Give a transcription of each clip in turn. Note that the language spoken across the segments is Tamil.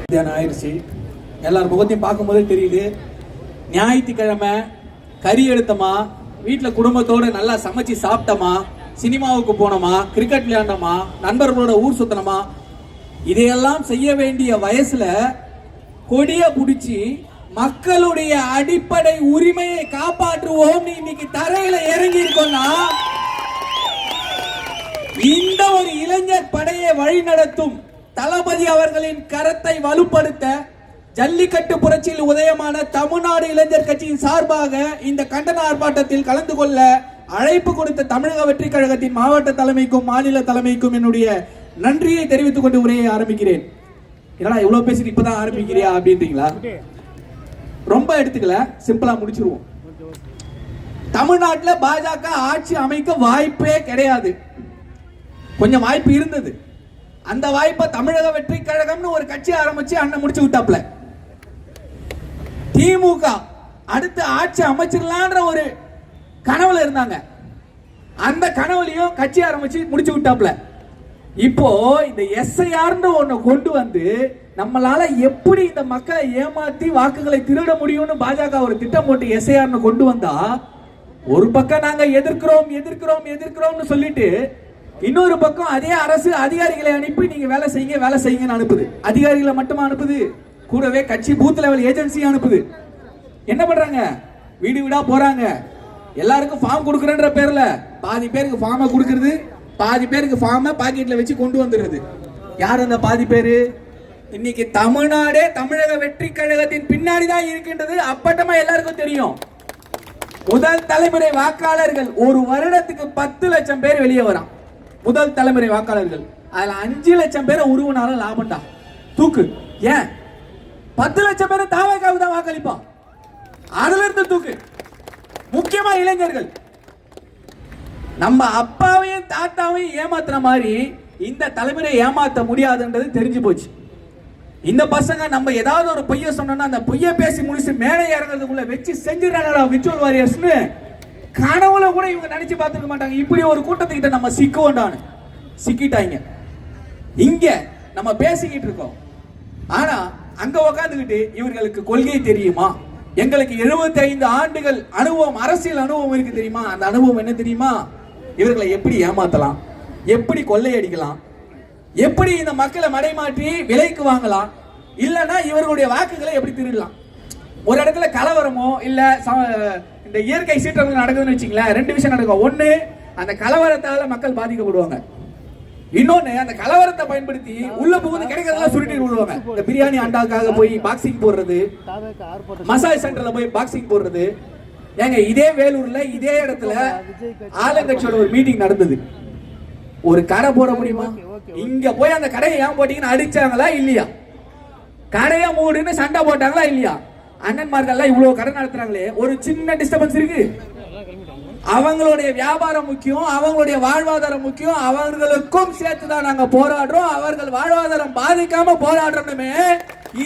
மத்தியானம் ஆயிடுச்சு. எல்லார் முகத்தையும் பார்க்கும்போதே தெரியுது. ஞாயிற்றுக்கிழமை கறி எடுத்தோமா வீட்டில் குடும்பத்தோட நல்லா சமைச்சு சாப்பிட்டோமா சினிமாவுக்கு போனோமா கிரிக்கெட் விளையாண்டோமா நண்பர்களோட ஊர் சுத்தனமா இதையெல்லாம் செய்ய வேண்டிய வயசுல கொடிய பிடிச்சி மக்களுடைய அடிப்படை உரிமையை காப்பாற்றுவோம் இன்னைக்கு தரையில இறங்கி இருக்கோம்னா இந்த ஒரு இளைஞர் படையை வழிநடத்தும் தளபதி அவர்களின் கரத்தை வலுப்படுத்த ஜல்லிக்கட்டு புரட்சியில் உதயமான தமிழ்நாடு இளைஞர் கட்சியின் சார்பாக இந்த கண்டன ஆர்ப்பாட்டத்தில் கலந்து கொள்ள அழைப்பு கொடுத்த தமிழக வெற்றி கழகத்தின் மாவட்ட தலைமைக்கும் மாநில தலைமைக்கும் என்னுடைய நன்றியை தெரிவித்துக் கொண்டு உரையை ஆரம்பிக்கிறேன். என்னடா இவ்வளவு பேசிட்டு இப்பதான் ஆரம்பிக்கிறியா அப்படின்றீங்களா? ரொம்ப எடுத்துக்கல சிம்பிளா முடிச்சிருவோம். தமிழ்நாட்டில் பாஜக ஆட்சி அமைக்க வாய்ப்பே கிடையாது. கொஞ்சம் வாய்ப்பு இருந்தது. அந்த வாய்ப்பை தமிழக வெற்றி கழகம்னு ஒரு கட்சி ஆரம்பிச்சு அண்ணன் முடிச்சு விட்டாப்ல திமுக அடுத்து ஆட்சி அமைச்சிடலான்ற ஒரு கனவுல இருந்தாங்க. அந்த கனவுலையும் கட்சி ஆரம்பிச்சு முடிச்சு விட்டாப்ல இப்போ இந்த எஸ்ஐஆர்ன்ற ஒண்ணு கொண்டு வந்து நம்மளால எப்படி இந்த மக்களை ஏமாத்தி வாக்குகளை திருட முடியும்னு பாஜக ஒரு திட்டம் போட்டு எஸ்ஐஆர்னு கொண்டு வந்தா ஒரு பக்கம் நாங்க எதிர்க்கிறோம் எதிர்க்கிறோம் எதிர்க்கிறோம்னு சொல்லிட்டு இன்னொரு பக்கம் அதே அரசு அதிகாரிகளை அனுப்பி நீங்க வேலை செய்யுங்க வேலை செய்யுங்கன்னு அனுப்புது. அதிகாரிகளை மட்டுமா அனுப்புது? கூடவே கட்சி பூத் லெவல் ஏஜென்சி அனுப்புது. என்ன பண்றாங்க? வீடு வீடா போறாங்க. எல்லாருக்கும் ஃபார்ம் கொடுக்குறன்ற பேர்ல பாதி பேருக்கு ஃபார்மை கொடுக்கறது பாதி பேருக்கு ஃபார்மை பாக்கெட்ல வச்சு கொண்டு வந்துடுறது. யார் அந்த பாதி பேரு? இன்னைக்கு தமிழ்நாடே தமிழக வெற்றி கழகத்தின் பின்னாடி தான் இருக்கின்றது. அப்பட்டமா எல்லாருக்கும் தெரியும். முதல் தலைமுறை வாக்காளர்கள் ஒரு வருடத்துக்கு பத்து லட்சம் பேர் வெளியே வரான். முதல் தலைமுறை வாக்காளர்கள். அதுல அஞ்சு லட்சம் பேரை உருவனாலும் லாபம்டா. தூக்கு. ஏன்? பத்து லட்சம் பேரை தாவக்காவுக்கு தான் வாக்களிப்பான் அதுல இருந்து தூக்கு. முக்கியமா இளைஞர்கள். நம்ம அப்பாவையும் தாத்தாவையும் ஏமாத்துற மாதிரி இந்த தலைமுறை ஏமாத்த முடியாதுன்றது தெரிஞ்சு போச்சு. இந்த பசங்க நம்ம ஏதாவது ஒரு பொய்ய சொன்னோம்னா அந்த பொய்ய பேசி முடிச்சு மேலே இறங்குறதுக்குள்ள வச்சு செஞ்சிடறாங்களா விச்சுவல் வாரியர்ஸ்னு. கனவுல கூட இவங்க நினைச்சு பார்த்துக்க மாட்டாங்க. இப்படி ஒரு கூட்டத்துக்கிட்ட நம்ம சிக்குவோண்டான்னு சிக்கிட்டாங்க. இங்க நம்ம பேசிக்கிட்டு இருக்கோம். ஆனா அங்க உக்காந்துக்கிட்டு இவர்களுக்கு கொள்கை தெரியுமா? எங்களுக்கு 75 ஆண்டுகள் அனுபவம் அரசியல் அனுபவம் இருக்கு தெரியுமா? அந்த அனுபவம் என்ன தெரியுமா? இவர்களை எப்படி ஏமாத்தலாம்? எப்படி கொள்ளையடிக்கலாம்? எப்படி இந்த மக்களை மடைமாற்றி விலைக்கு வாங்கலாம்? இல்லைன்னா இவர்களுடைய வாக்குகளை எப்படி திருடலாம்? ஒரு இடத்துல கலவரமோ இல்ல ச- இந்த இயற்கை சீற்றங்கள் நடக்குதுன்னு வச்சுங்களேன் ரெண்டு விஷயம் நடக்கும். ஒன்று அந்த கலவரத்தால மக்கள் பாதிக்கப்படுவாங்க. இன்னொன்னு அந்த கலவரத்தை பயன்படுத்தி உள்ள புகுந்து கிடைக்கிறதெல்லாம் சுருட்டி விடுவாங்க. இந்த பிரியாணி அண்டாக்காக போய் பாக்ஸிங் போடுறது மசாஜ் சென்டர்ல போய் பாக்ஸிங் போடுறது. ஏங்க இதே வேலூர்ல இதே இடத்துல ஆளுங்கட்சியோட ஒரு மீட்டிங் நடந்தது. ஒரு கடை போட முடியுமா? இங்க போய் அந்த கடையை ஏன் போட்டீங்கன்னு அடிச்சாங்களா இல்லையா? கடையை மூடுன்னு சண்டை போட்டாங்களா இல்லையா? அண்ணன்மார்கள்லாம் இவ்வளவு கடை நடத்துறாங்களே ஒரு சின்ன டிஸ்டர்பன்ஸ் இருக்கு. அவங்களுடைய வியாபாரம் முக்கியம் அவங்களுடைய வாழ்வாதாரம் முக்கியம் அவர்களுக்கும் சேர்த்து தான் நாங்க போராடுறோம் அவர்கள் வாழ்வாதாரம் பாதிக்காம போராடுறோமே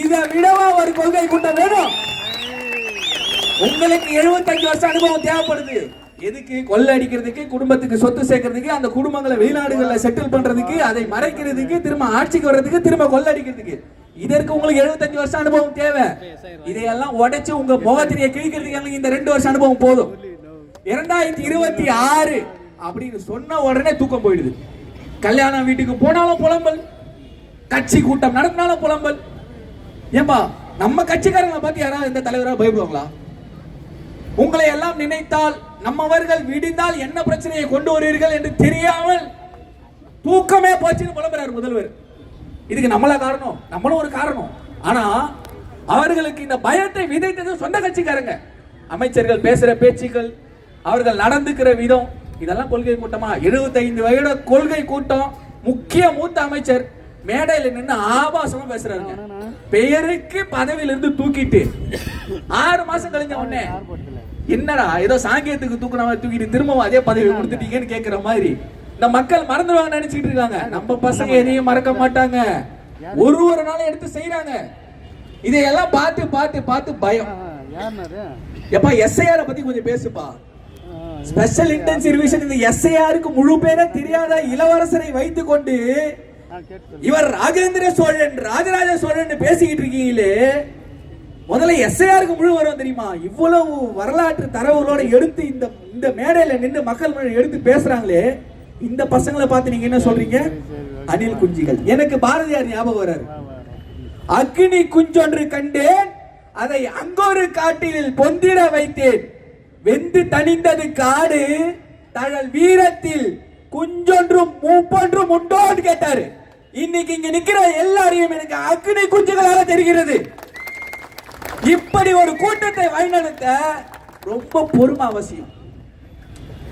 இதை விடவா ஒரு கொள்கை கூட்டம் வேணும். உங்களுக்கு 75 வருஷம் அனுபவம் தேவைப்படுது. எதுக்கு கொள்ளை அடிக்கிறதுக்கு குடும்பத்துக்கு சொத்து சேர்க்கறதுக்கு அந்த குடும்பங்களை வெளிநாடுகளில் செட்டில் பண்றதுக்கு அதை மறைக்கிறதுக்கு திரும்ப ஆட்சிக்கு வர்றதுக்கு திரும்ப கொள்ளை அடிக்கிறதுக்கு. இதற்கு உங்களுக்கு 75 வருஷம் அனுபவம் தேவை. இதையெல்லாம் உடைச்சு உங்க முகத்திரியை கிழிக்கிறதுக்கு இந்த ரெண்டு வருஷம் அனுபவம் போதும். இரண்டாயிரத்தி இருபத்தி ஆறு அப்படின்னு சொன்ன உடனே தூக்கம் போயிடுது. கல்யாண வீட்டுக்கு போனாலும் புலம்பல். கட்சி கூட்டம் நடத்தினாலும் புலம்பல். ஏம்பா நம்ம கட்சிக்காரங்களை பார்த்து யாராவது இந்த தலைவராக பயப்படுவாங்களா? உங்களை எல்லாம் நினைத்தால் நம்மவர்கள் விடிந்தால் என்ன பிரச்சனையை கொண்டு வருவீர்கள் என்று தெரியாமல் தூக்கமே போச்சுன்னு புலம்புறார் முதல்வர். இதுக்கு நம்மள காரணம். நம்மளும் ஒரு காரணம். ஆனா அவர்களுக்கு இந்த பயத்தை விதைத்தது சொந்த கட்சிக்காரங்க. அமைச்சர்கள் பேசுற பேச்சுக்கள் அவர்கள் நடந்துக்கிற விதம் இதெல்லாம் கொள்கை கூட்டமா? 75 வயது கொள்கை கூட்டம் முக்கிய மூத்த அமைச்சர் மேடையில நின்னு ஆபாசமா பேசுறாருங்க. பெயருக்கு பதவியில இருந்து தூக்கிட்டு ஆறு மாசம் கழிஞ்ச உடனே என்னடா ஏதோ சாங்கியத்துக்கு தூக்குன மாதிரி தூக்கிட்டு திரும்பவும் அதே பதவி கொடுத்துட்டீங்கன்னு கேக்குற மாதிரி. இந்த மக்கள் மறந்துடுவாங்க நினைச்சிட்டு இருக்காங்க. நம்ம பசங்க எதையும் மறக்க மாட்டாங்க. ஒரு ஒரு நாளும் எடுத்து செய்யறாங்க இதையெல்லாம் பார்த்து பார்த்து பார்த்து பயம். எப்பா எஸ்ஐஆர் பத்தி கொஞ்சம் பேசுப்பா. ஸ்பெஷல் இன்டென்சிவ் ரிவிஷன் இந்த எஸ்ஐஆருக்கு முழு பேரை தெரியாத இளவரசரை வைத்துக் கொண்டு இவர் ராஜேந்திர சோழன் ராஜராஜ சோழன் பேசிக்கிட்டு இருக்கீங்களே. முதல்ல எஸ்ஐஆருக்கு முழு வரும் தெரியுமா? இவ்வளவு வரலாற்று தரவுகளோட எடுத்து இந்த இந்த மேடையில நின்று மக்கள் முன்னாடி எடுத்து பேசுறாங்களே. இந்த பசங்களை பார்த்து நீங்க என்ன சொல்றீங்க? அணில் குஞ்சுகள். எனக்கு பாரதியார் ஞாபகம் வராரு. அக்னி குஞ்சொன்று கண்டேன் அதை அங்கொரு காட்டில் பொந்திட வைத்தேன். வெந்து தணிந்தது காடு தழல் வீரத்தில் குஞ்சொன்றும் மூப்பொன்றும் உண்டோன்னு கேட்டாரு. இன்னைக்கு இங்க நிக்கிற எல்லாரையும் எனக்கு அக்னி குஞ்சுகளாக தெரிகிறது. இப்படி ஒரு கூட்டத்தை வழிநடத்த ரொம்ப பொறுமை அவசியம்.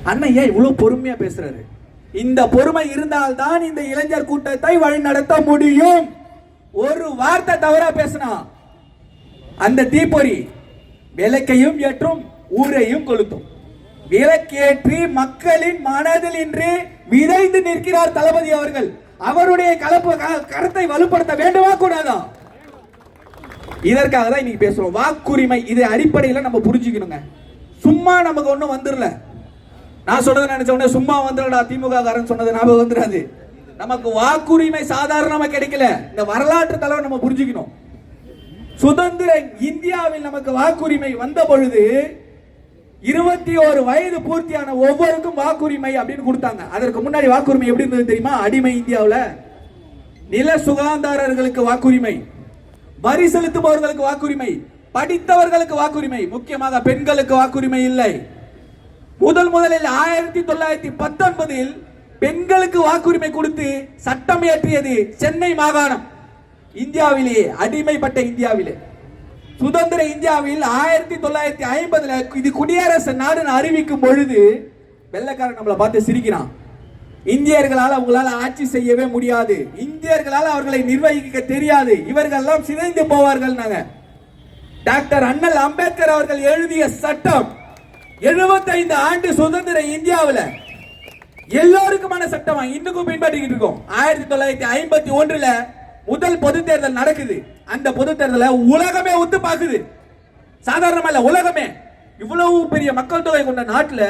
அண்ணன் ஏன் இவ்வளவு பொறுமையா பேசுறாரு? இந்த பொறுமை இருந்தால்தான் இந்த இளைஞர் கூட்டத்தை வழிநடத்த முடியும். ஒரு வார்த்தை தவறா பேசினா அந்த தீப்பொறி விளக்கையும் ஏற்றும் ஊரையும் கொளுத்தும். விளக்கேற்றி மக்களின் மனதில் இன்று விதைந்து நிற்கிறார் தளபதி அவர்கள். அவருடைய கலப்பு கருத்தை வலுப்படுத்த வேண்டுமா கூடாதா? இதற்காக தான் இன்னைக்கு பேசுறோம். வாக்குரிமை இது அடிப்படையில் நம்ம புரிஞ்சுக்கணுங்க. சும்மா நமக்கு ஒன்றும் வந்துடல நான் சொல்றது நினைச்ச உடனே சும்மா வந்துடா திமுக காரன் சொன்னது ஞாபகம் வந்துடாது நமக்கு வாக்குரிமை சாதாரணமா கிடைக்கல. இந்த வரலாற்று தலைவர் நம்ம புரிஞ்சுக்கணும். சுதந்திர இந்தியாவில் நமக்கு வாக்குரிமை வந்த பொழுது இருபத்தி ஒரு வயது பூர்த்தியான ஒவ்வொருக்கும் வாக்குரிமை அப்படின்னு கொடுத்தாங்க. அதற்கு முன்னாடி வாக்குரிமை எப்படி இருந்தது தெரியுமா? அடிமை இந்தியாவில் நில சுகாதாரர்களுக்கு வாக்குரிமை வரி செலுத்துபவர்களுக்கு வாக்குரிமை படித்தவர்களுக்கு வாக்குரிமை முக்கியமாக பெண்களுக்கு வாக்குரிமை இல்லை. முதல் முதலில் ஆயிரத்தி தொள்ளாயிரத்தி பத்தொன்பதில் பெண்களுக்கு வாக்குரிமை கொடுத்து சட்டம் இயற்றியது சென்னை மாகாணம். இந்தியாவிலேயே அடிமைப்பட்ட இந்தியாவிலே. சுதந்திர இந்தியாவில் ஆயிரத்தி தொள்ளாயிரத்தி ஐம்பதுல இது குடியரசு நாடுன்னு அறிவிக்கும் பொழுது வெள்ளைக்காரன் நம்மளை பார்த்து சிரிக்கிறான். இந்தியர்களால் அவங்களால ஆட்சி செய்யவே முடியாது. இந்தியர்களால் அவர்களை நிர்வகிக்க தெரியாது. இவர்கள் எல்லாம் சிதைந்து போவார்கள் டாக்டர் அண்ணல் அம்பேத்கர் அவர்கள் எழுதிய சட்டம் 75 ஆண்டு சுதந்திர இந்தியாவில் எல்லோருக்குமான சட்டமா இன்னும் பின்பற்றிக்கிட்டு இருக்கோம். ஆயிரத்தி தொள்ளாயிரத்தி ஐம்பத்தி ஒன்றுல முதல் பொது தேர்தல் நடக்குது. அந்த பொது தேர்தல உலகமே ஒத்து பாக்குது சாதாரணமா இல்ல உலகமே. இவ்வளவு பெரிய மக்கள் தொகை கொண்ட நாட்டுல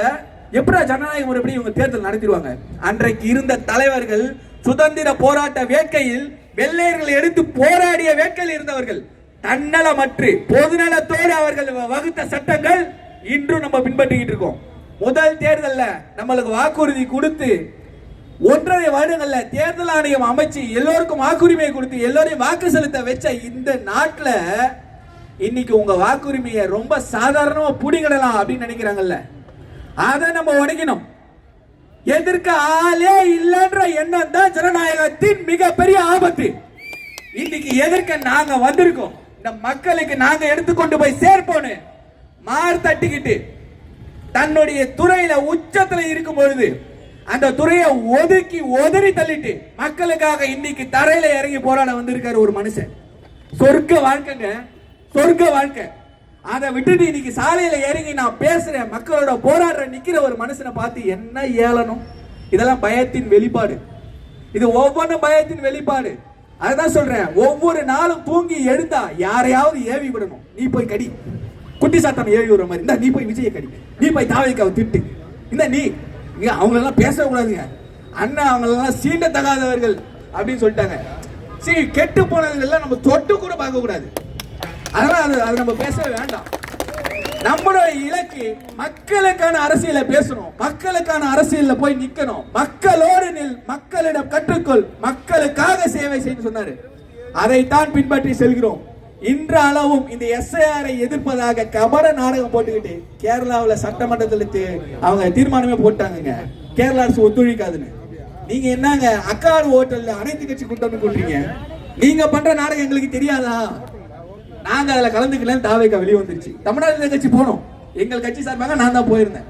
எப்படி ஜனநாயக முறைப்படி இவங்க தேர்தல் நடத்திடுவாங்க? அன்றைக்கு இருந்த தலைவர்கள் சுதந்திர போராட்ட வேட்கையில் வெள்ளையர்கள் எடுத்து போராடிய வேட்கையில் இருந்தவர்கள் தன்னலமற்று பொதுநலத்தோடு அவர்கள் வகுத்த சட்டங்கள் இன்றும் நம்ம பின்பற்றிக்கிட்டு இருக்கோம். முதல் தேர்தலில் நம்மளுக்கு வாக்குறுதி கொடுத்து ஒன்றரை வருடங்கள்ல தேர்தல் ஆணையம் அமைச்சு எல்லோருக்கும் வாக்குரிமை கொடுத்து எல்லோரையும் வாக்கு செலுத்த வச்ச இந்த நாட்டில் இன்னைக்கு உங்க வாக்குரிமையை ரொம்ப சாதாரணமா புடிங்கிடலாம் அப்படின்னு நினைக்கிறாங்கல்ல. அதை நம்ம உடைக்கணும். எதிர்க்க ஆளே இல்லைன்ற எண்ணம் தான் ஜனநாயகத்தின் மிகப்பெரிய ஆபத்து. இன்னைக்கு எதிர்க்க நாங்க வந்திருக்கோம். இந்த மக்களுக்கு நாங்க எடுத்துக்கொண்டு போய் சேர்ப்போன்னு மார் தட்டிக்கிட்டு தன்னுடைய துறையில உச்சத்துல இருக்கும் பொழுது அந்த துறையை ஒதுக்கி ஒதறி தள்ளிட்டு மக்களுக்காக இன்னைக்கு தரையில இறங்கி போராட வந்திருக்காரு ஒரு மனுஷன். சொர்க்க வாழ்க்கைங்க சொர்க்க வாழ்க்கை. அதை விட்டுட்டு இன்னைக்கு சாலையில இறங்கி நான் பேசுறேன் மக்களோட போராடுற நிக்கிற ஒரு மனுஷனை பார்த்து என்ன ஏளனம். இதெல்லாம் பயத்தின் வெளிப்பாடு. இது ஒவ்வொன்றும் பயத்தின் வெளிப்பாடு. அதுதான் சொல்றேன் ஒவ்வொரு நாளும் தூங்கி எழுந்தா யாரையாவது ஏவி விடணும் நீ போய் கடி. குட்டி சாத்தம் ஏவி விடுற மாதிரி. இந்த நீ போய் விஜய கடி. நீ போய் தாவைக்காவை திட்டு. இந்த நீ இங்க அவங்க எல்லாம் பேசக்கூடாதுங்க. அண்ணா அவங்க எல்லாம் சீண்ட தகாதவர்கள் அப்படின்னு சொல்லிட்டாங்க. சரி கெட்டு போனவங்க நம்ம தொட்டு கூட பார்க்க கூடாது அதனால அது அது நம்ம பேசவே வேண்டாம். நம்மளோட இலக்கு மக்களுக்கான அரசியல பேசணும். மக்களுக்கான அரசியல்ல போய் நிக்கணும். மக்களோடு நில் மக்களிடம் கற்றுக்கொள் மக்களுக்காக சேவை செய்யு சொன்னாரு. அதைத்தான் பின்பற்றி செல்கிறோம். இன்றளவும் இந்த எஸ்ஐஆரை எதிர்ப்பதாக கபட நாடகம் போட்டுக்கிட்டு கேரளாவில் சட்டமன்றத்தில் அவங்க தீர்மானமே போட்டாங்கங்க. கேரளா அரசு ஒத்துழைக்காதுன்னு. நீங்க என்னங்க அக்காடு ஹோட்டல்ல அனைத்து கட்சி கூட்டம்னு கூட்டுறீங்க? நீங்க பண்ற நாடகம் எங்களுக்கு தெரியாதா? நாங்க அதுல கலந்துக்கல தாவேக்கா வெளியே வந்துருச்சு. தமிழ்நாடு கட்சி போனோம். எங்கள் கட்சி சார்பாக நான் தான் போயிருந்தேன்.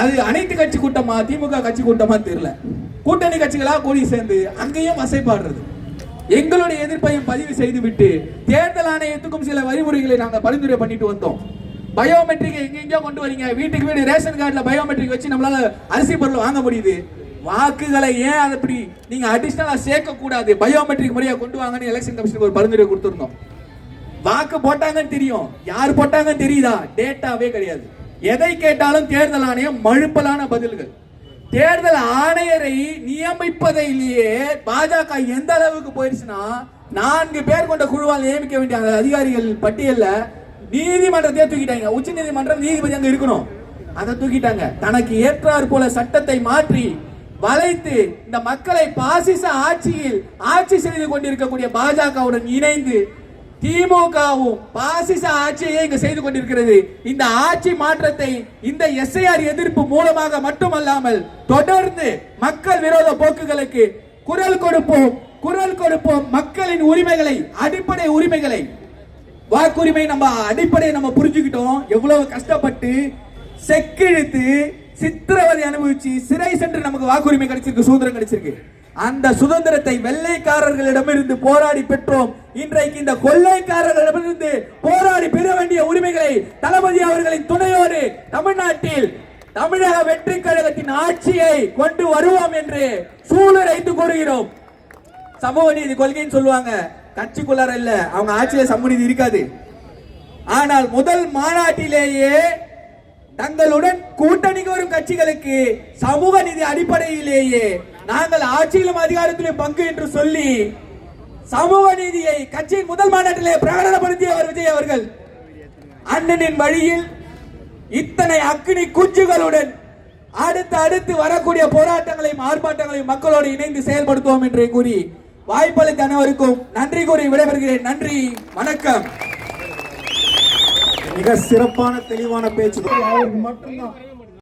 அது அனைத்து கட்சி கூட்டமா திமுக கட்சி கூட்டமா தெரியல. கூட்டணி கட்சிகளா கூடி சேர்ந்து அங்கேயும் அசைப்பாடுறது எங்களுடைய எதிர்ப்பையும் பதிவு செய்து விட்டு தேர்தல் ஆணையத்துக்கும் சில வழிமுறைகளை நாங்கள் பரிந்துரை பண்ணிட்டு வந்தோம். பயோமெட்ரிக் எங்கெங்கயோ கொண்டு வரீங்க. வீட்டுக்கு வீடு ரேஷன் கார்டில் பயோமெட்ரிக் வச்சு நம்மளால அரிசி பொருள் வாங்க முடியுது. வாக்குகளை ஏன் அதை இப்படி நீங்க அடிஷனலா சேர்க்க கூடாது பயோமெட்ரிக் முறையா கொண்டு வாங்கன்னு எலெக்ஷன் கமிஷனுக்கு ஒரு பரிந்துரை கொடுத்துருந்தோம். வாக்கு போட்டாங்கன்னு தெரியும். யார் போட்டாங்கன்னு தெரியுதா? டேட்டாவே கிடையாது. எதை கேட்டாலும் தேர்தல் ஆணையம் மழுப்பலான பதில்கள். தேர்தல் ஆணையரை நியமிப்பதிலேயே பாஜக எந்த அளவுக்கு போயிருச்சுன்னா நான்கு பேர் கொண்ட குழுவால் நியமிக்க வேண்டிய அந்த அதிகாரிகள் பட்டியல்ல நீதிமன்றத்தையே தூக்கிட்டாங்க. உச்ச நீதிமன்றம் நீதிபதி அங்க இருக்கணும். அதை தூக்கிட்டாங்க. தனக்கு ஏற்றார் போல சட்டத்தை மாற்றி வளைத்து இந்த மக்களை பாசிச ஆட்சியில் ஆட்சி செய்து கொண்டிருக்கக்கூடிய பாஜகவுடன் இணைந்து திமுகவும் பாசிச ஆட்சியை இங்கு செய்து கொண்டிருக்கிறது. இந்த ஆட்சி மாற்றத்தை இந்த எஸ்ஐஆர் எதிர்ப்பு மூலமாக மட்டுமல்லாமல் தொடர்ந்து மக்கள் விரோத போக்குகளுக்கு குரல் கொடுப்போம் குரல் கொடுப்போம். மக்களின் உரிமைகளை அடிப்படை உரிமைகளை. வாக்குரிமை நம்ம அடிப்படையை நம்ம புரிஞ்சுக்கிட்டோம். எவ்வளவு கஷ்டப்பட்டு செக்கிழுத்து சித்திரவதை அனுபவிச்சு சிறை சென்று நமக்கு வாக்குரிமை கிடைச்சிருக்கு சுதந்திரம் கிடைச்சிருக்கு. அந்த சுதந்திரத்தை வெள்ளைக்காரர்களிடமிருந்து போராடி பெற்றோம். இன்றைக்கு இந்த கொள்ளைக்காரர்களிடமிருந்து போராடி பெற வேண்டிய உரிமைகளை தளபதி அவர்களின் துணையோடு தமிழ்நாட்டில் தமிழக வெற்றி கழகத்தின் ஆட்சியை கொண்டு வருவோம் என்று சூழலைத்து கூறுகிறோம். சமூக நீதி கொள்கைன்னு சொல்லுவாங்க. கட்சிக்குள்ளார இல்ல. அவங்க ஆட்சியில சமூக நீதி இருக்காது. ஆனால் முதல் மாநாட்டிலேயே தங்களுடன் கூட்டணிக்கு வரும் கட்சிகளுக்கு சமூக நீதி அடிப்படையிலேயே நாங்கள் ஆட்சியிலும் அதிகாரத்திலும் பங்கு என்று சொல்லி சமூக நீதியை கட்சியின் முதல் மாநாட்டிலே பிரகடனப்படுத்தியவர் விஜய் அவர்கள் அண்ணனின் வழியில் இத்தனை அக்னி குஞ்சுகளுடன் அடுத்து அடுத்து வரக்கூடிய போராட்டங்களையும் ஆர்ப்பாட்டங்களையும் மக்களோடு இணைந்து செயல்படுத்துவோம் என்று கூறி வாய்ப்பளித்த அனைவருக்கும் நன்றி கூறி விடைபெறுகிறேன். நன்றி வணக்கம். மிக சிறப்பான தெளிவான பேச்சு. அவருக்கு மட்டும்தான்.